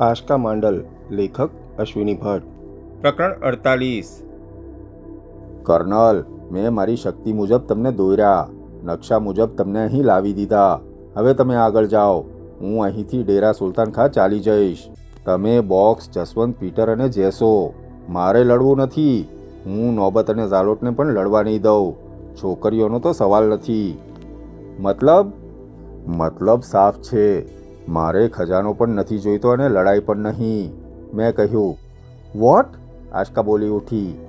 આશકા માંડલ લેખક અશ્વિની ભટ્ટ. પ્રકરણ અડતાલીસ. કર્નલ મેં મારી શક્તિ મુજબ તમને દોર્યા નકશા મુજબ તમને અહીં લાવી દીધા. હવે તમે આગળ જાઓ. હું અહીંથી ડેરા સુલતાન ખા ચાલી જઈશ. તમે બોક્સ જસવંત પીટર અને જેસો. મારે લડવું નથી. હું નોબત અને ઝાલોટને પણ લડવા નહીં દઉં. છોકરીઓનો તો સવાલ નથી. મતલબ? મતલબ સાફ છે. મારે ખજાનો પણ નથી જોઈતો અને લડાઈ પણ નહીં. મેં કહ્યું, વોટ? આશકા બોલી ઉઠી.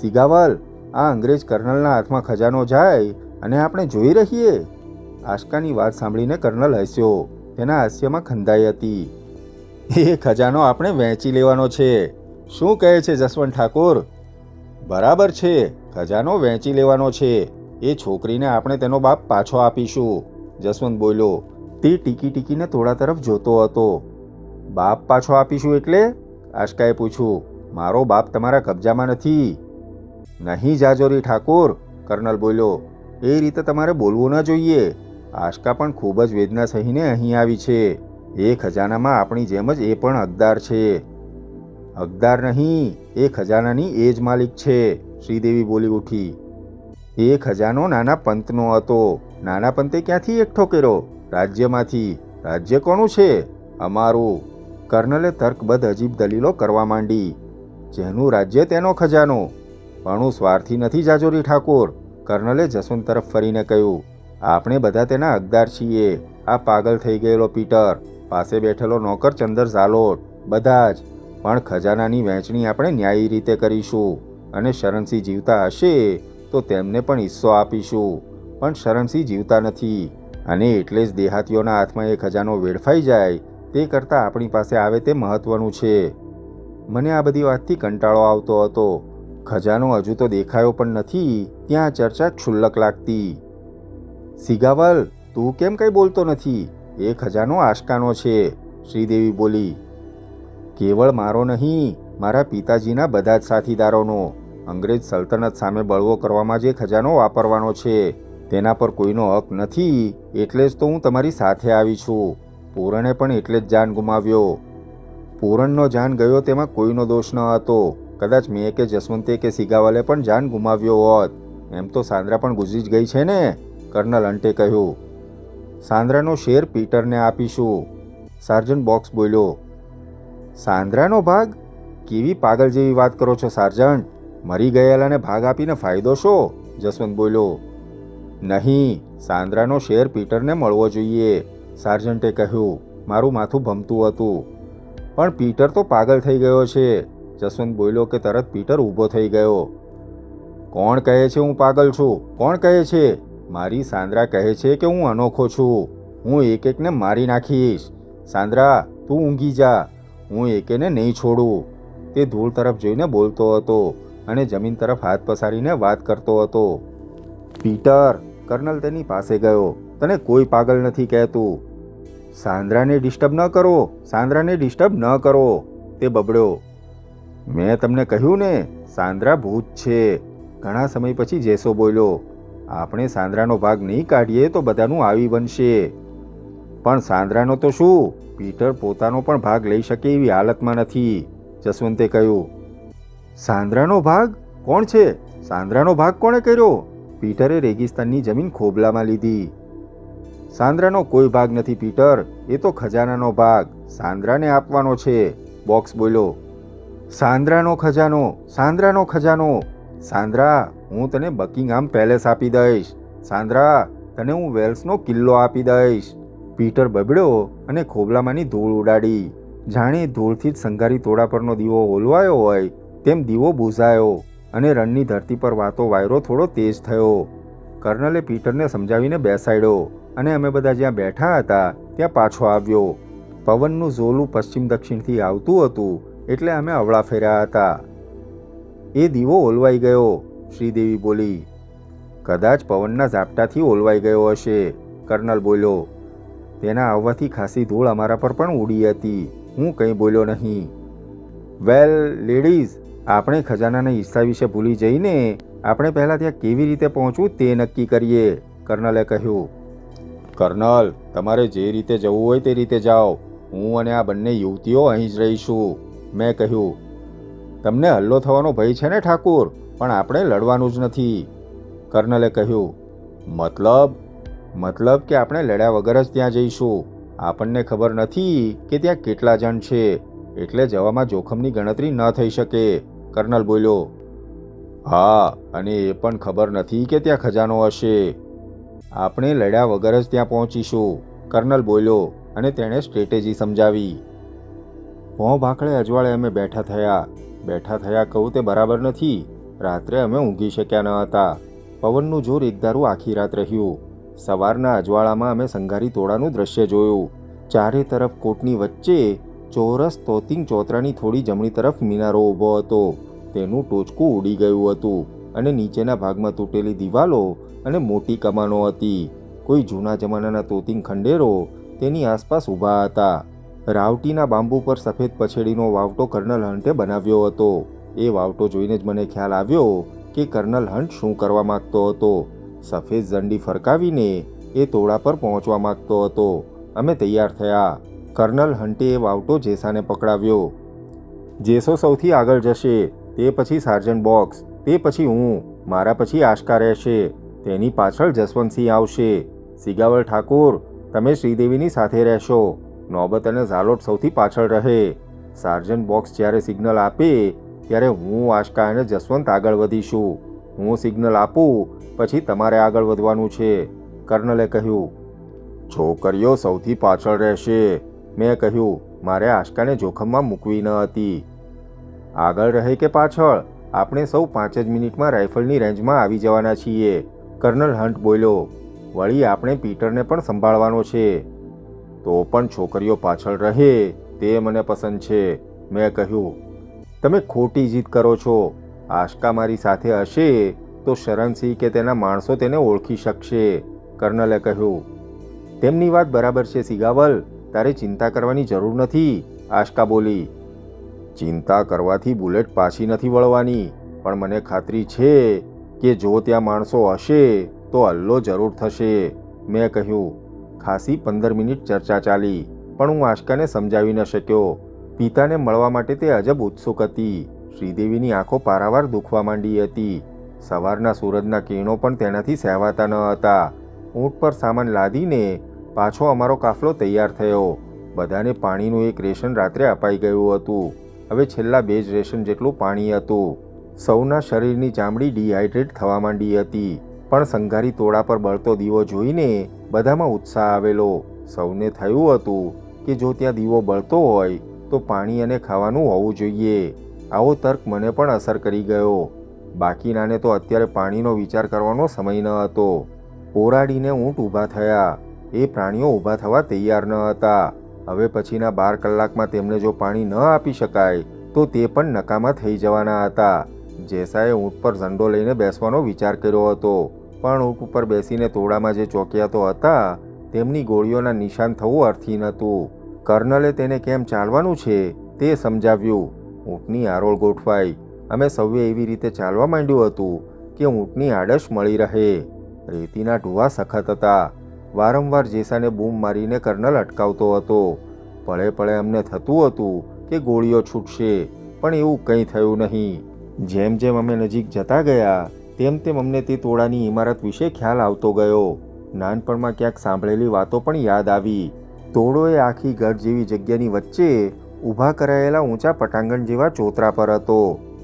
સિગાવાલ, આ અંગ્રેજ કર્નલના હાથમાં ખજાનો જાય અને આપણે જોઈ રહીએ. આશકાની વાત સાંભળીને કર્નલ હસ્યો. તેના હાસ્યમાં ખંધાઈ હતી. એ ખજાનો આપણે વહેંચી લેવાનો છે. શું કહે છે જસવંત ઠાકોર? બરાબર છે, ખજાનો વહેંચી લેવાનો છે. એ છોકરીને આપણે તેનો બાપ પાછો આપીશું. જસવંત બોલ્યો. તે ટીકી ટીકીને થોડા તરફ જોતો હતો. બાપ પાછો આપીશું એટલે? આશકાએ પૂછ્યું. મારો બાપ તમારા કબજામાં નથી. નહીં જાજોરી ઠાકોર, કર્નલ બોલ્યો. એ રીતે તમારે બોલવું ન જોઈએ. આશકા પણ ખૂબ જ વેદના સહીને અહીં આવી છે. એ ખજાનામાં આપણી જેમ જ એ પણ હકદાર છે. હકદાર નહીં, એ ખજાનાની એ જ માલિક છે, શ્રીદેવી બોલી ઉઠી. એ ખજાનો નાના પંતનો હતો. નાના પંતે ક્યાંથી એકઠો કર્યો રાજ્યમાંથી રાજ્ય કોનું છે? અમારું. કર્નલે તર્કબદ્ધ અજીબ દલીલો કરવા માંડી. જેનું રાજ્ય તેનો ખજાનો. પણ હું સ્વાર્થી નથી, જાજોરી ઠાકોર. કર્નલે જસવંત તરફ ફરીને કહ્યું આપણે બધા તેના હકદાર છીએ. આ પાગલ થઈ ગયેલો પીટર. પાસે બેઠેલો નોકર ચંદર ઝાલોટ. બધા જ. પણ ખજાનાની વહેંચણી આપણે ન્યાયી રીતે કરીશું. અને શરણસિંહ જીવતા હશે તો તેમને પણ હિસ્સો આપીશું. પણ શરણસિંહ જીવતા નથી. અને એટલે જ દેહાતીઓના હાથમાં એ ખજાનો વેડફાઈ જાય, તે કરતાં આપણી પાસે આવે તે મહત્વનું છે. મને આ બધી વાતથી કંટાળો આવતો હતો. ખજાનો હજુ તો દેખાયો પણ નથી, ત્યાં ચર્ચા ક્ષુલ્લક લાગતી. સિગાવલ, તું કેમ કંઈ બોલતો નથી? એ ખજાનો આશકાનો છે, શ્રીદેવી બોલી. કેવળ મારો નહીં, મારા પિતાજીના બધા જ સાથીદારોનો. અંગ્રેજ સલ્તનત સામે બળવો કરવામાં જે ખજાનો વાપરવાનો છે. તેના પર કોઈનો હક નથી, એટલે જ તો હું તમારી સાથે આવી છું. પૂરણે પણ એટલે જ જાન ગુમાવ્યો. પૂરણનો જાન ગયો તેમાં કોઈનો દોષ ન હતો. કદાચ મેં કે જસવંતે કે સિગાવાલે પણ જાન ગુમાવ્યો હોત. એમ તો સાંદ્રા પણ ગુજરી જ ગઈ છે ને? કર્નલ અંટે કહ્યું. સાંદ્રાનો શેર પીટરને આપીશું. સાર્જન બોક્સ બોલ્યો. સાંદ્રાનો ભાગ? કેવી પાગલ જેવી વાત કરો છો સાર્જન્ટ મરી ગયેલાને ભાગ આપીને ફાયદો શો? જસવંત બોલ્યો. નહીં, સાંદ્રાનો શેર પીટરને મળવો જોઈએ, સાર્જન્ટે કહ્યું. મારું માથું ભમતું હતું. પણ પીટર તો પાગલ થઈ ગયો છે. જસવંત બોલ્યો કે તરત પીટર ઊભો થઈ ગયો. કોણ કહે છે હું પાગલ છું? કોણ કહે છે? મારી સાંદ્રા કહે છે કે હું અનોખો છું. હું એક એકને મારી નાખીશ. સાંદ્રા, તું ઊંઘી જા. હું એકેને નહીં છોડું. તે ધૂળ તરફ જોઈને બોલતો હતો અને જમીન તરફ હાથ પસારીને વાત કરતો હતો. પીટર કર્નલ તેની પાસે ગયો. તને કોઈ પાગલ નથી કહેતું. સાંદ્રાને ડિસ્ટર્બ ન કરો. સાંદ્રાને ડિસ્ટર્બ ન કરો. તે બબડ્યો. મેં તમને કહ્યું ને, સાંદ્રા ભૂત છે. ઘણા સમય પછી જેસો બોલ્યો, આપણે સાંદ્રાનો ભાગ નહીં કાઢીએ તો બધાનું આવી બનશે. પણ સાંદ્રાનો તો શું? પીટર પોતાનો પણ ભાગ લઈ શકે એવી હાલતમાં નથી. જસવંતે કહ્યું. સાંદ્રાનો ભાગ? કોણ છે? સાંદ્રાનો ભાગ કોણે કર્યો? પીટરે રેગિસ્તાનની જમીન ખોબલામાં લીધી. સાંદ્રાનો કોઈ ભાગ નથી પીટર, એ તો ખજાનાનો ભાગ. સાંદ્રાને આપવાનો છે. બોક્સ બોલ્યો સાંદ્રાનો ખજાનો સાંદ્રાનો ખજાનો. સાંદ્રા, હું તને બકિંગહામ પેલેસ આપી દઈશ. સાંદ્રા, તને હું વેલ્સનો કિલ્લો આપી દઈશ. પીટર બબડ્યો અને ખોબલામાંની ધૂળ ઉડાડી. જાણે ધૂળથી જ સંઘારી તોડા પરનો દીવો ઓલવાયો હોય, તેમ દીવો બુઝાયો. અને રણની ધરતી પર વાતો વાયરો થોડો તેજ થયો. કર્નલે પીટરને સમજાવીને બેસાડ્યો અને અમે બધા જ્યાં બેઠા હતા ત્યાં પાછો આવ્યો. પવનનું ઝોલું પશ્ચિમ દક્ષિણથી આવતું હતું એટલે અમે અવળા ફેર્યા હતા. એ દીવો ઓલવાઈ ગયો, શ્રીદેવી બોલી. કદાચ પવનના ઝાપટાથી ઓલવાઈ ગયો હશે, કર્નલ બોલ્યો. તેના આવવાથી ખાસી ધૂળ અમારા પર પણ ઉડી હતી. હું કંઈ બોલ્યો નહીં. વેલ, લેડીઝ આપણે ખજાનાના હિસ્સા વિશે ભૂલી જઈને આપણે પહેલાં ત્યાં કેવી રીતે પહોંચવું તે નક્કી કરીએ, કર્નલે કહ્યું. કર્નલ, તમારે જે રીતે જવું હોય તે રીતે જાઓ. હું અને આ બંને યુવતીઓ અહીં જ રહીશું. મેં કહ્યું. તમને હલ્લો થવાનો ભય છે ને, ઠાકુર? પણ આપણે લડવાનું જ નથી. કર્નલે કહ્યું. મતલબ? મતલબ કે આપણે લડ્યા વગર જ ત્યાં જઈશું. આપણને ખબર નથી કે ત્યાં કેટલા જણ છે. એટલે જવામાં જોખમની ગણતરી ન થઈ શકે. કર્નલ બોલ્યો, હા, અને એ પણ ખબર નથી કે ત્યાં ખજાનો હશે. આપણે લડ્યા વગર જ ત્યાં પહોંચીશું, કર્નલ બોલ્યો અને તેણે સ્ટ્રેટેજી સમજાવી. ભોં ભાખડે અજવાળે અમે બેઠા થયા. બેઠા થયા કહું તે બરાબર નથી. રાત્રે અમે ઊંઘી શક્યા ન હતા. પવનનું જોર એકધારું આખી રાત રહ્યું. સવારના અજવાળામાં અમે સંઘારી તોડાનું દ્રશ્ય જોયું. ચારે તરફ કોટની વચ્ચે ચોરસ તોતિંગ ચોતરાની થોડી જમણી તરફ મિનારો ઊભો હતો. તેનું ટોચકું ઉડી ગયું હતું અને નીચેના ભાગમાં તૂટેલી દિવાલો અને મોટી કમાનો હતી. કોઈ જૂના જમાનાના તોતિંગ ખંડેરો તેની આસપાસ ઊભા હતા. રાવટીના બાંબુ પર સફેદ પછેડીનો વાવટો કર્નલ હન્ટે બનાવ્યો હતો. એ વાવટો જોઈને જ મને ખ્યાલ આવ્યો કે કર્નલ હન્ટ શું કરવા માગતો હતો. સફેદ ઝંડી ફરકાવીને એ તોડા પર પહોંચવા માંગતો હતો. અમે તૈયાર થયા. કર્નલ હન્ટે એ વાવટો જેસાને પકડાવ્યો. જેસો સૌથી આગળ જશે, તે પછી સાર્જન્ટ બોક્સ, તે પછી હું, મારા પછી આશકા રહેશે, તેની પાછળ જસવંતસિંહ આવશે. સિગાવલ ઠાકોર, તમે શ્રીદેવીની સાથે રહેશો. નોબત અને ઝાલોટ સૌથી પાછળ રહે. સાર્જન્ટ બોક્સ જ્યારે સિગ્નલ આપે, ત્યારે હું, આશકા અને જસવંત આગળ વધીશું. હું સિગ્નલ આપું, પછી તમારે આગળ વધવાનું છે. કર્નલે કહ્યું, છોકરીઓ સૌથી પાછળ રહેશે. મેં કહ્યું, મારે આશકાને જોખમમાં મૂકવી ન હતી. આગળ રહે કે પાછળ? આપણે સૌ પાંચ જ મિનિટમાં રાઇફલની રેન્જમાં આવી જવાના છીએ. કર્નલ હન્ટ બોલ્યો, વળી આપણે પીટરને પણ સંભાળવાનો છે. તો પણ છોકરીઓ પાછળ રહે, તે મને પસંદ છે. મેં કહ્યું, તમે ખોટી જીત કરો છો. આશકા મારી સાથે હશે તો શરણસિંહ કે તેના માણસો તેને ઓળખી શકશે. કર્નલે કહ્યું, તેમની વાત બરાબર છે સિગાવલ. તારે ચિંતા કરવાની જરૂર નથી, આશકા બોલી. ચિંતા કરવાથી બુલેટ પાછી નથી વળવાની, પણ મને ખાતરી છે કે જો ત્યાં માણસો હશે, તો હલ્લો જરૂર થશે. મેં કહ્યું, ખાસી પંદર મિનિટ ચર્ચા ચાલી, પણ હું આશકાને સમજાવી ન શક્યો. પિતાને મળવા માટે તે અજબ ઉત્સુક હતી. શ્રીદેવીની આંખો પારાવાર દુખવા માંડી હતી. સવારના સૂરજના કિરણો પણ તેનાથી સહેવાતા ન હતા. ઊંટ પર સામાન લાદીને પાછો અમારો કાફલો તૈયાર થયો. બધાને પાણીનું એક રેશન રાત્રે અપાઈ ગયું હતું. હવે છેલ્લા બે જ રેશન જેટલું પાણી હતું. સૌના શરીરની ચામડી ડિહાઇડ્રેટ થવા માંડી હતી. પણ સંઘારી તોડા પર બળતો દીવો જોઈને બધામાં ઉત્સાહ આવેલો. સૌને થયું હતું કે જો ત્યાં દીવો બળતો હોય, તો પાણી અને ખાવાનું હોવું જોઈએ. આવો તર્ક મને પણ અસર કરી ગયો. બાકીનાને તો અત્યારે પાણીનો વિચાર કરવાનો સમય ન હતો. ઓરાડીને ઊંટ ઊભા થયા. એ પ્રાણીઓ ઊભા થવા તૈયાર ન હતા. હવે પછીના બાર કલાકમાં તેમને જો પાણી ન આપી શકાય, તો તે પણ નકામા થઈ જવાના હતા. જેસાએ ઊંટ પર ઝંડો લઈને બેસવાનો વિચાર કર્યો હતો. પણ ઊંટ ઉપર બેસીને તોડામાં જે ચોકિયાતો હતા, તેમની ગોળીઓના નિશાન થવું અર્થહીન હતું કર્નલે તેને કેમ ચાલવાનું છે તે સમજાવ્યું. ઊંટની આરોળ ગોઠવાઈ. અમે સૌએ એવી રીતે ચાલવા માંડ્યું હતું કે ઊંટની આડશ મળી રહે. રેતીના ઢુવા સખત હતા. વારંવાર જેસાને બૂમ મારીને કર્નલ અટકાવતો હતો. પળે પળે અમને થતું હતું કે ગોળીઓ છૂટશે, પણ એવું કંઈ થયું નહીં. જેમ જેમ અમે નજીક જતા ગયા, તેમ તેમ અમને તે તોડાની ઇમારત વિશે ખ્યાલ આવતો ગયો. નાનપણમાં ક્યાંક સાંભળેલી વાતો પણ યાદ આવી. તોડો આખી ગઢ જેવી જગ્યાની વચ્ચે ઊભા કરાયેલા ઊંચા પટાંગણ જેવા ચોતરા પર હતો.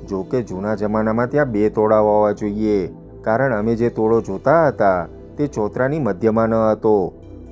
જો કે જૂના જમાનામાં ત્યાં બે તોડા હોવા જોઈએ, કારણ અમે જે તોડો જોતા હતા તે ચોતરાની મધ્યમાં ન હતો.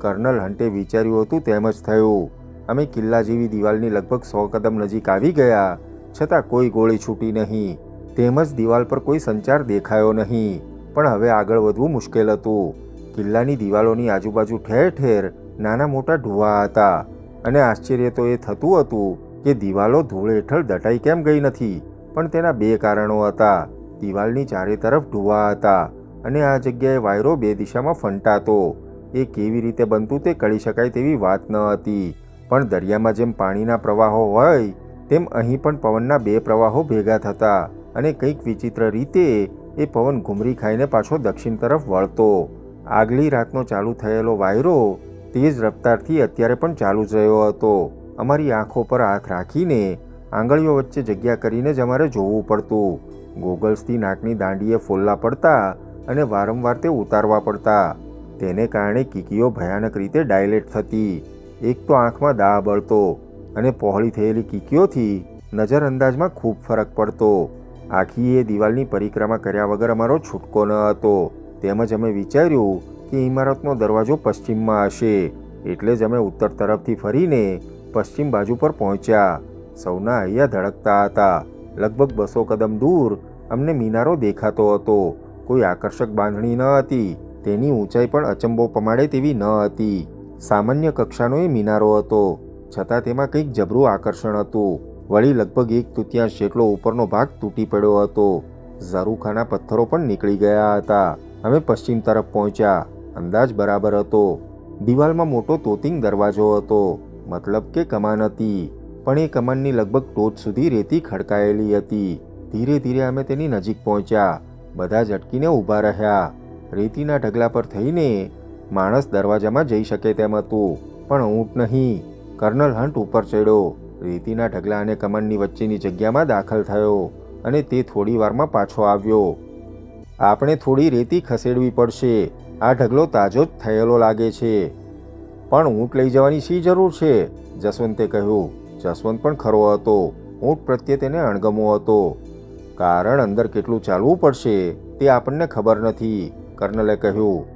કર્નલ હન્ટે વિચાર્યું હતું તેમ જ થયું. અમે કિલ્લા જેવી દિવાલની લગભગ સો કદમ નજીક આવી ગયા, છતાં કોઈ ગોળી છૂટી નહીં. તેમજ દિવાલ પર કોઈ સંચાર દેખાયો નહીં. પણ હવે આગળ વધવું મુશ્કેલ હતું. કિલ્લાની દિવાલોની આજુબાજુ ઠેર ઠેર નાના મોટા ઢુવા હતા. અને આશ્ચર્ય તો એ થતું હતું કે દિવાલો ધૂળ હેઠળ દટાઈ કેમ ગઈ નથી. પણ તેના બે કારણો હતા. દિવાલની ચારે તરફ ઢુવા હતા. અને આ જગ્યાએ વાયરો બે દિશામાં ફંટાતો. એ કેવી રીતે બનતું તે કળી શકાય તેવી વાત ન હતી. પણ દરિયામાં જેમ પાણીના પ્રવાહો હોય, તેમ અહીં પણ પવનના બે પ્રવાહો ભેગા થતા અને કંઈક વિચિત્ર રીતે એ પવન ઘૂમરી ખાઈને પાછો દક્ષિણ તરફ વળતો. આગલી રાતનો ચાલુ થયેલો વાયરો તેજ રફતારથી અત્યારે પણ ચાલુ રહ્યો હતો. અમારી આંખો પર હાથ રાખીને આંગળીઓ વચ્ચે જગ્યા કરીને જ અમારે જોવું પડતું. ગોગલ્સથી નાકની દાંડીએ ફોલ્લા પડતા અને વારંવાર તે ઉતારવા પડતા. તેને કારણે કીકીઓ ભયાનક રીતે ડાયલેટ થતી. એક તો આંખમાં દાહ બળતો અને પહોળી થયેલી કીકીઓથી નજરઅંદાજમાં ખૂબ ફરક પડતો. આખી એ દિવાલની પરિક્રમા કર્યા વગર અમારો છૂટકો ન હતો. તેમજ અમે વિચાર્યું કે ઇમારતનો દરવાજો પશ્ચિમમાં હશે, એટલે જ અમે ઉત્તર તરફથી ફરીને પશ્ચિમ બાજુ પર પહોંચ્યા. સૌના હૈયા ધડકતા હતા. લગભગ બસો કદમ દૂર અમને મિનારો દેખાતો હતો. કોઈ આકર્ષક બાંધણી ન હતી. તેની ઊંચાઈ પણ અચંબો પમાડે તેવી ન હતી. સામાન્ય કક્ષાનો એ મિનારો હતો. છતાં તેમાં કંઈક જબરું આકર્ષણ હતું. વળી લગભગ એક તૃતીયાંશ જેટલો ઉપરનો ભાગ તૂટી પડ્યો હતો. ઝરૂખાના પથ્થરો પણ નીકળી ગયા હતા. અમે પશ્ચિમ તરફ પહોંચ્યા. અંદાજ બરાબર હતો. દિવાલમાં મોટો તોતિંગ દરવાજો હતો. મતલબ કે કમાન હતી. પણ એ કમાનની લગભગ ટોચ સુધી રેતી ખડકાયેલી હતી. ધીરે ધીરે અમે તેની નજીક પહોંચ્યા. બધા ઝટકીને ઊભા રહ્યા. રેતીના ઢગલા પર થઈને માણસ દરવાજામાં જઈ શકે તેમ હતું, પણ ઊંટ નહીં. કર્નલ હન્ટ ઉપર ચડ્યો. રેતીના ઢગલા અને કમાનની વચ્ચેની જગ્યામાં દાખલ થયો અને તે થોડી વારમાં પાછો આવ્યો. આપણે થોડી રેતી ખસેડવી પડશે. આ ઢગલો તાજો જ થયેલો લાગે છે. પણ ઊંટ લઈ જવાની શી જરૂર છે? જસવંતે કહ્યું. જસવંત પણ ખરો હતો. ઊંટ પ્રત્યે તેને અણગમો હતો. કારણ અંદર કેટલું ચાલવું પડશે તે આપણને ખબર નથી, કર્નલે કહ્યું.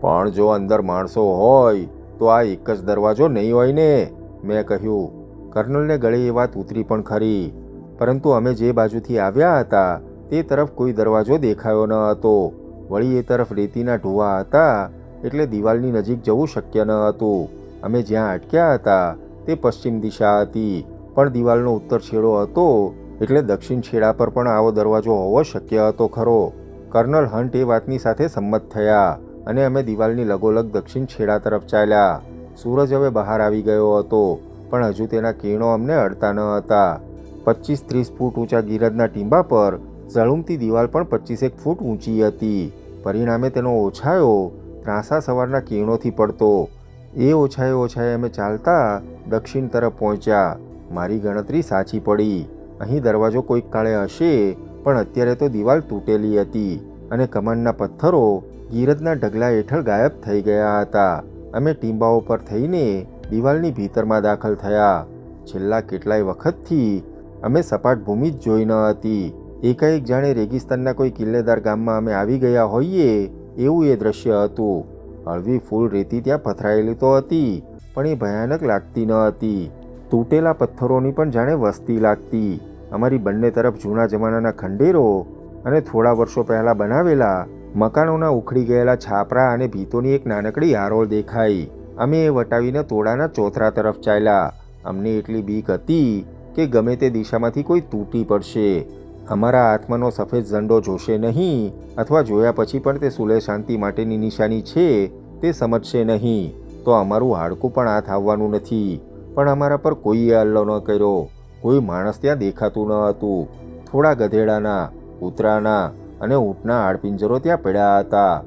પણ જો અંદર માણસો હોય, તો આ એક જ દરવાજો નહીં હોય ને? મેં કહ્યું. કર્નલને ગળે એ વાત ઉતરી પણ ખરી. પરંતુ અમે જે બાજુથી આવ્યા હતા, તે તરફ કોઈ દરવાજો દેખાયો ન હતો. વળી એ તરફ રેતીના ઢોવા હતા, એટલે દિવાલની નજીક જવું શક્ય ન હતું. અમે જ્યાં અટક્યા હતા, તે પશ્ચિમ દિશા હતી. પણ દિવાલનો ઉત્તર છેડો હતો એટલે દક્ષિણ છેડા પર પણ આવો દરવાજો હોવો શક્ય હતો ખરો. કર્નલ હન્ટ એ વાતની સાથે સંમત થયા અને અમે દિવાલની લગોલગ દક્ષિણ છેડા તરફ ચાલ્યા. સૂરજ હવે બહાર આવી ગયો હતો, પણ હજુ તેના કિરણો અમને અડતા ન હતા. પચીસ ત્રીસ ફૂટ ઊંચા ગીરજના ટીંબા પર ઝળુમતી દિવાલ પણ પચીસેક ફૂટ ઊંચી હતી. પરિણામે તેનો ઓછાયો ત્રાંસા સવારના કિરણોથી પડતો. એ ઓછાએ ઓછાએ અમે ચાલતા દક્ષિણ તરફ પહોંચ્યા. મારી ગણતરી સાચી પડી. અહીં દરવાજો કોઈક કાળે હશે, પણ અત્યારે તો દિવાલ તૂટેલી હતી અને કમાનના પથ્થરો ગીરજના ઢગલા હેઠળ ગાયબ થઈ ગયા હતા. અમે ટીંબાઓ પર થઈને દિવાલની ભીતરમાં દાખલ થયા. છેલ્લા કેટલાય વખતથી અમે સપાટ ભૂમિ જ જોઈ ન હતી. એકાએક જાણે રેગિસ્તાનના કોઈ કિલ્લેદાર ગામમાં અમે આવી ગયા હોઈએ એવું એ દ્રશ્ય હતું. હળવી ફૂલ રેતી ત્યાં પથરાયેલી તો હતી, પણ એ ભયાનક લાગતી ન હતી. તૂટેલા પથ્થરોની પણ જાણે વસ્તી લાગતી. અમારી બંને તરફ જૂના જમાનાના ખંડેરો અને થોડા વર્ષો પહેલાં બનાવેલા મકાનોના ઉખડી ગયેલા છાપરા અને ભીતોની એક નાનકડી આરોળ દેખાઈ. અમે એ વટાવીને તોડાના ચોથરા તરફ ચાલ્યા. અમને એટલી બીક હતી કે ગમે તે દિશામાંથી કોઈ તૂટી પડશે. અમારા આત્માનો સફેદ ઝંડો જોશે નહીં અથવા જોયા પછી પણ તે સુલે શાંતિ માટેની નિશાની છે તે સમજશે નહીં. તો અમારું હાડકું પણ હાથ આવવાનું નથી. પણ અમારા પર કોઈએ હલ્લો ન કર્યો. કોઈ માણસ ત્યાં દેખાતું ન હતું. થોડા ગધેડાના, કૂતરાના અને ઊંટના આડપિંજરો ત્યાં પડ્યા હતા.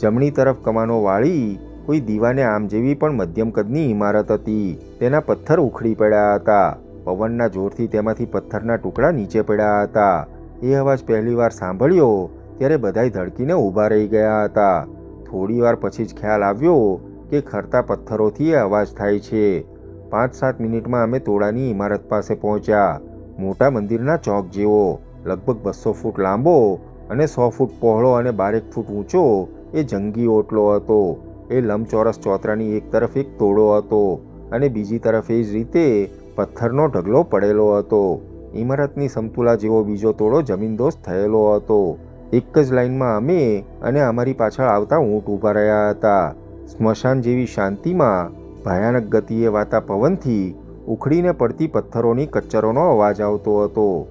જમણી તરફ કમાનો વાળી કોઈ દીવાને આમ જેવી પણ મધ્યમ કદની ઇમારત હતી. તેના પથ્થર ઉખડી પડ્યા હતા. પવનના જોરથી તેમાંથી પથ્થરના ટુકડા નીચે પડ્યા હતા. એ અવાજ પહેલીવાર સાંભળ્યો ત્યારે બધાય ધડકીને ઊભા રહી ગયા હતા. થોડીવાર પછી જ ખ્યાલ આવ્યો કે ખરતા પથ્થરોથી એ અવાજ થાય છે. પાંચ સાત મિનિટમાં અમે તોડાની ઇમારત પાસે પહોંચ્યા. મોટા મંદિરના ચોક જેવો, લગભગ બસો ફૂટ લાંબો અને સો ફૂટ પહોળો અને બારેક ફૂટ ઊંચો એ જંગી ઓટલો હતો. એ લંબચોરસ ચોતરાની એક તરફ એક તોડો હતો અને બીજી તરફ એ જ રીતે પથ્થરનો ઢગલો પડેલો હતો. ઇમારતની સમતુલા જેવો બીજો તોડો જમીનદોસ્ત થયેલો હતો. એક જ લાઈનમાં અમે અને અમારી પાછળ આવતા ઊંટ ઊભા રહ્યા હતા. સ્મશાન જેવી શાંતિમાં ભયાનક ગતિએ વાતા પવનથી ઉખડીને પડતી પથ્થરોની કચ્ચરોનો અવાજ આવતો હતો.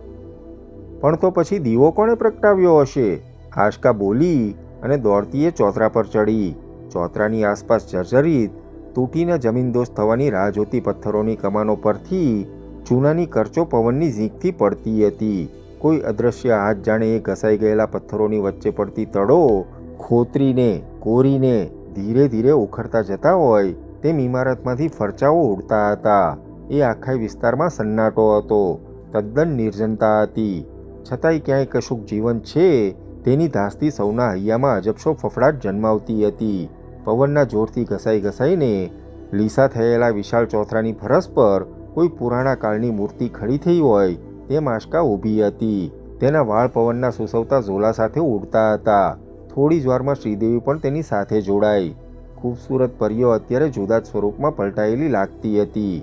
પણ તો પછી દીવો કોણે પ્રગટાવ્યો હશે? આશકા બોલી અને દોડતીએ ચોતરા પર ચડી ચોતરાની આસપાસ જર્જરિત, તૂટીને જમીનદોસ્ત થવાની રાહ જોતી પથ્થરોની કમાનો પરથી ચૂનાની કરચો પવનની ઝીંકથી પડતી હતી. કોઈ અદૃશ્ય હાથ જાણે એ ઘસાઈ ગયેલા પથ્થરોની વચ્ચે પડતી તળો ખોતરીને, કોરીને ધીરે ધીરે ઉખડતા જતા હોય તેમ ઇમારતમાંથી ફરચાઓ ઉડતા હતા. એ આખા વિસ્તારમાં સન્નાટો હતો. તદ્દન નિર્જનતા હતી. છતાંય ક્યાંય કશુંક જીવન છે, તેની ધાસથી સૌના હૈયામાં અજબશો ફફડાટ જન્માવતી હતી. પવનના જોરથી ઘસાઈ ઘસાઈને લીસા થયેલા વિશાળ ચોથરાની ફરસ પર કોઈ પુરાણા કાળની મૂર્તિ ખડી થઈ હોય તેમ આશકા ઊભી હતી. તેના વાળ પવનના સુસવતા ઝોલા સાથે ઉડતા હતા. થોડી જ વારમાં શ્રીદેવી પણ તેની સાથે જોડાઈ. ખૂબસૂરત પરીઓ અત્યારે જુદા જ સ્વરૂપમાં પલટાયેલી લાગતી હતી